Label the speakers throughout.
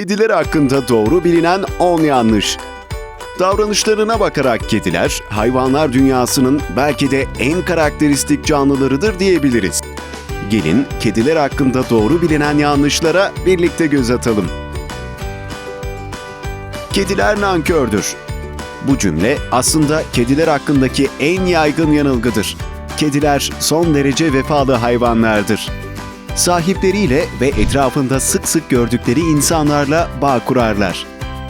Speaker 1: Kediler hakkında doğru bilinen 10 yanlış. Davranışlarına bakarak kediler, hayvanlar dünyasının belki de en karakteristik canlılarıdır diyebiliriz. Gelin kediler hakkında doğru bilinen yanlışlara birlikte göz atalım. Kediler nankördür. Bu cümle aslında kediler hakkındaki en yaygın yanılgıdır. Kediler son derece vefalı hayvanlardır. Sahipleriyle ve etrafında sık sık gördükleri insanlarla bağ kurarlar.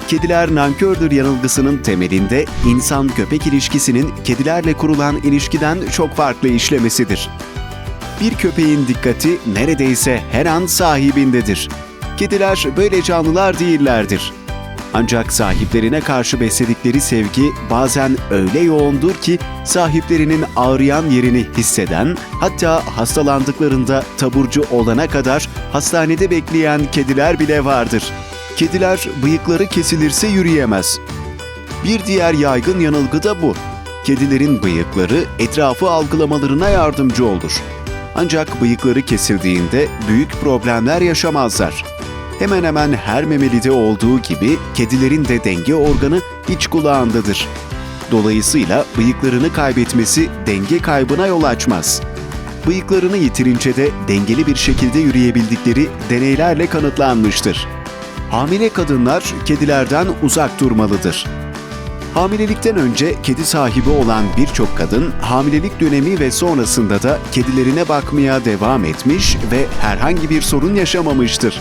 Speaker 1: Kediler nankördür yanılgısının temelinde insan-köpek ilişkisinin kedilerle kurulan ilişkiden çok farklı işlemesidir. Bir köpeğin dikkati neredeyse her an sahibindedir. Kediler böyle canlılar değillerdir. Ancak sahiplerine karşı besledikleri sevgi bazen öyle yoğundur ki sahiplerinin ağrıyan yerini hisseden, hatta hastalandıklarında taburcu olana kadar hastanede bekleyen kediler bile vardır. Kediler bıyıkları kesilirse yürüyemez. Bir diğer yaygın yanılgı da bu. Kedilerin bıyıkları etrafı algılamalarına yardımcı olur. Ancak bıyıkları kesildiğinde büyük problemler yaşamazlar. Hemen hemen her memelide olduğu gibi kedilerin de denge organı iç kulağındadır. Dolayısıyla bıyıklarını kaybetmesi denge kaybına yol açmaz. Bıyıklarını yitirince de dengeli bir şekilde yürüyebildikleri deneylerle kanıtlanmıştır. Hamile kadınlar kedilerden uzak durmalıdır. Hamilelikten önce kedi sahibi olan birçok kadın hamilelik dönemi ve sonrasında da kedilerine bakmaya devam etmiş ve herhangi bir sorun yaşamamıştır.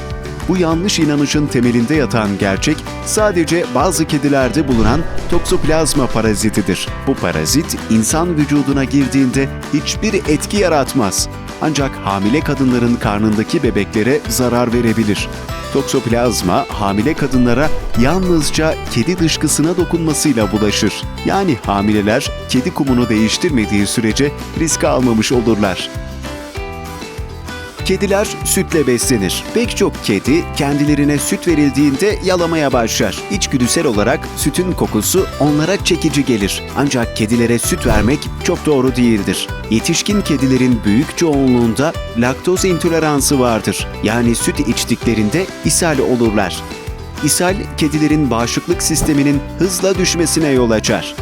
Speaker 1: Bu yanlış inanışın temelinde yatan gerçek sadece bazı kedilerde bulunan toksoplazma parazitidir. Bu parazit insan vücuduna girdiğinde hiçbir etki yaratmaz. Ancak hamile kadınların karnındaki bebeklere zarar verebilir. Toksoplazma hamile kadınlara yalnızca kedi dışkısına dokunmasıyla bulaşır. Yani hamileler kedi kumunu değiştirmediği sürece risk almamış olurlar. Kediler sütle beslenir. Pek çok kedi kendilerine süt verildiğinde yalamaya başlar. İçgüdüsel olarak sütün kokusu onlara çekici gelir. Ancak kedilere süt vermek çok doğru değildir. Yetişkin kedilerin büyük çoğunluğunda laktoz intoleransı vardır. Yani süt içtiklerinde ishal olurlar. İshal, kedilerin bağışıklık sisteminin hızla düşmesine yol açar.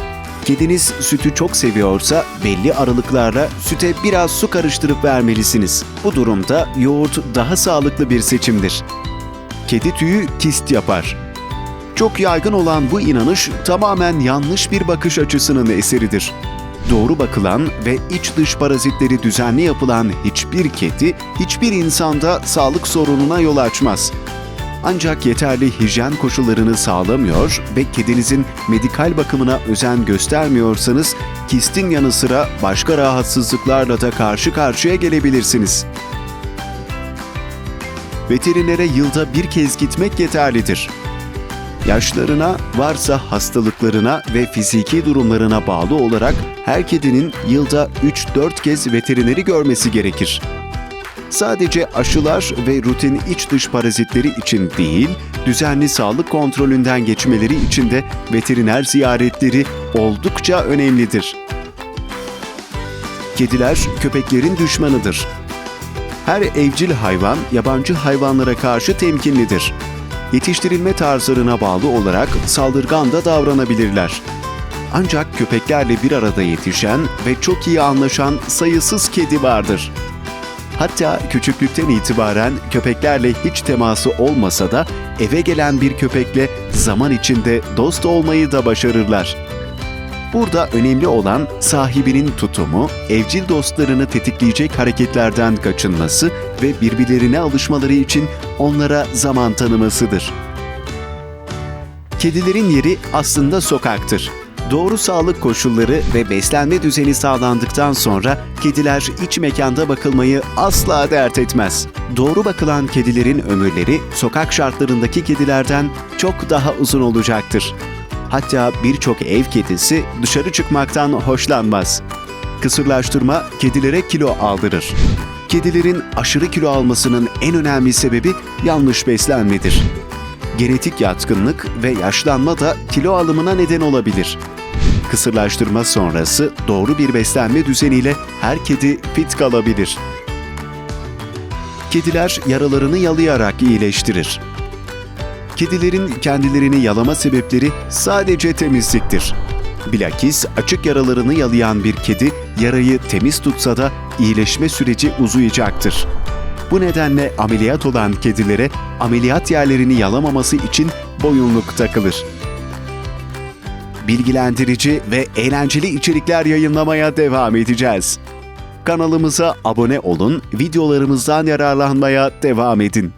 Speaker 1: Kediniz sütü çok seviyorsa belli aralıklarla süte biraz su karıştırıp vermelisiniz. Bu durumda yoğurt daha sağlıklı bir seçimdir. Kedi tüyü kist yapar. Çok yaygın olan bu inanış tamamen yanlış bir bakış açısının eseridir. Doğru bakılan ve iç dış parazitleri düzenli yapılan hiçbir kedi, hiçbir insanda sağlık sorununa yol açmaz. Ancak yeterli hijyen koşullarını sağlamıyor ve kedinizin medikal bakımına özen göstermiyorsanız kistin yanı sıra başka rahatsızlıklarla da karşı karşıya gelebilirsiniz. Veterinere yılda bir kez gitmek yeterlidir. Yaşlarına, varsa hastalıklarına ve fiziki durumlarına bağlı olarak her kedinin yılda 3-4 kez veterineri görmesi gerekir sadece aşılar ve rutin iç dış parazitleri için değil, düzenli sağlık kontrolünden geçmeleri için de veteriner ziyaretleri oldukça önemlidir. Kediler köpeklerin düşmanıdır. Her evcil hayvan yabancı hayvanlara karşı temkinlidir. Yetiştirilme tarzlarına bağlı olarak saldırgan da davranabilirler. Ancak köpeklerle bir arada yetişen ve çok iyi anlaşan sayısız kedi vardır. Hatta küçüklükten itibaren köpeklerle hiç teması olmasa da eve gelen bir köpekle zaman içinde dost olmayı da başarırlar. Burada önemli olan sahibinin tutumu, evcil dostlarını tetikleyecek hareketlerden kaçınması ve birbirlerine alışmaları için onlara zaman tanımasıdır. Kedilerin yeri aslında sokaktır. Doğru sağlık koşulları ve beslenme düzeni sağlandıktan sonra kediler iç mekanda bakılmayı asla dert etmez. Doğru bakılan kedilerin ömürleri sokak şartlarındaki kedilerden çok daha uzun olacaktır. Hatta birçok ev kedisi dışarı çıkmaktan hoşlanmaz. Kısırlaştırma kedilere kilo aldırır. Kedilerin aşırı kilo almasının en önemli sebebi yanlış beslenmedir. Genetik yatkınlık ve yaşlanma da kilo alımına neden olabilir. Kısırlaştırma sonrası doğru bir beslenme düzeniyle her kedi fit kalabilir. Kediler yaralarını yalayarak iyileştirir. Kedilerin kendilerini yalama sebepleri sadece temizliktir. Bilakis açık yaralarını yalayan bir kedi yarayı temiz tutsa da iyileşme süreci uzayacaktır. Bu nedenle ameliyat olan kedilere ameliyat yerlerini yalamaması için boyunluk takılır. Bilgilendirici ve eğlenceli içerikler yayınlamaya devam edeceğiz. Kanalımıza abone olun, videolarımızdan yararlanmaya devam edin.